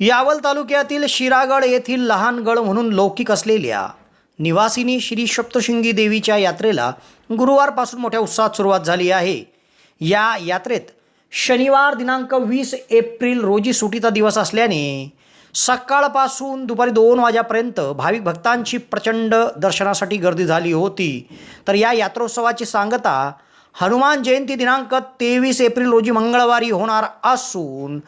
यावल तालुक्यातील शिरागड येथील लहान गड म्हणून लौकिक असलेल्या निवासिनी श्री सप्तशृंगी देवीच्या यात्रेला गुरुवारपासून मोठ्या उत्साहात सुरुवात झाली आहे. या यात्रेत शनिवार दिनांक वीस एप्रिल रोजी सुटीचा दिवस असल्याने सकाळपासून दुपारी दोन वाजेपर्यंत भाविक भक्तांची प्रचंड दर्शनासाठी गर्दी झाली होती. तर या यात्रोत्सवाची सांगता हनुमान जयंती दिनांक तेवीस एप्रिल रोजी मंगळवारी होणार असून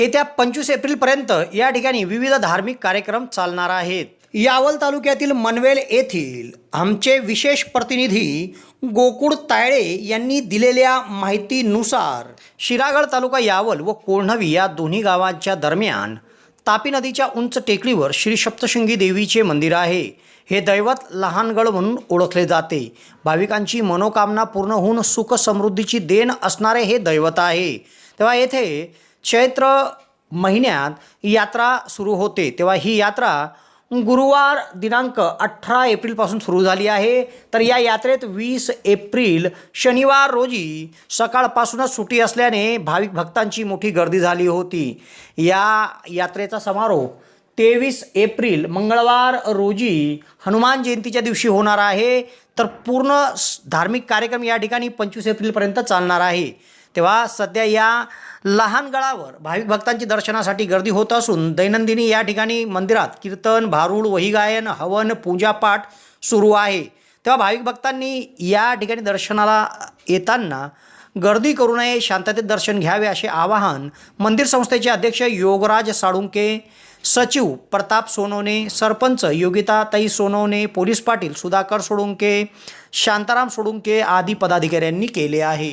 येत्या पंचवीस एप्रिलपर्यंत या ठिकाणी विविध धार्मिक कार्यक्रम चालणार आहेत. यावल तालुक्यातील मनवेल येथील आमचे विशेष प्रतिनिधी गोकुळ तायळे यांनी दिलेल्या माहितीनुसार शिरागड तालुका यावल व कोल्हवी या दोन्ही गावांच्या दरम्यान तापी नदीच्या उंच टेकडीवर श्री सप्तशृंगी देवीचे मंदिर आहे. हे दैवत लहानगड म्हणून ओळखले जाते. भाविकांची मनोकामना पूर्ण होऊन सुख समृद्धीची देण असणारे हे दैवत आहे. तेव्हा येथे चैत्र महिन्यात यात्रा सुरू होते. तेव्हा ही यात्रा गुरुवार दिनांक अठरा एप्रिलपासून सुरू झाली आहे. तर या यात्रेत वीस एप्रिल शनिवार रोजी सकाळपासूनच सुटी असल्याने भाविक भक्तांची मोठी गर्दी झाली होती. या यात्रेचा समारोप तेवीस एप्रिल मंगळवार रोजी हनुमान जयंतीच्या दिवशी होणार आहे. तर पूर्ण धार्मिक कार्यक्रम या ठिकाणी पंचवीस एप्रिलपर्यंत चालणार आहे. तेव्हा सध्या या लहान गळावर भाविक भक्तांची दर्शनासाठी गर्दी होत असून दैनंदिनी या ठिकाणी मंदिरात कीर्तन भारूड वहीगायन हवन पूजापाठ सुरू आहे. तेव्हा भाविक भक्तांनी या ठिकाणी दर्शनाला येताना गर्दी करू नये शांततेत दर्शन घ्यावे असे आवाहन मंदिर संस्थेचे अध्यक्ष योगराज साळुंके सचिव प्रताप सोनवणे सरपंच योगिताताई सोनवणे पोलीस पाटील सुधाकर सोडुंके शांताराम सोडुंके आदी पदाधिकाऱ्यांनी केले आहे.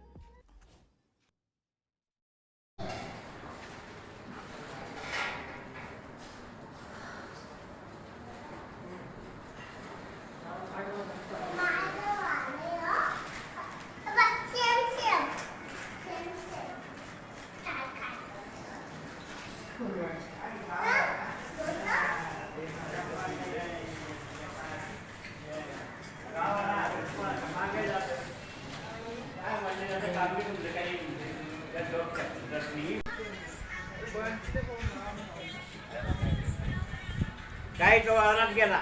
काय तो वावरात गेला?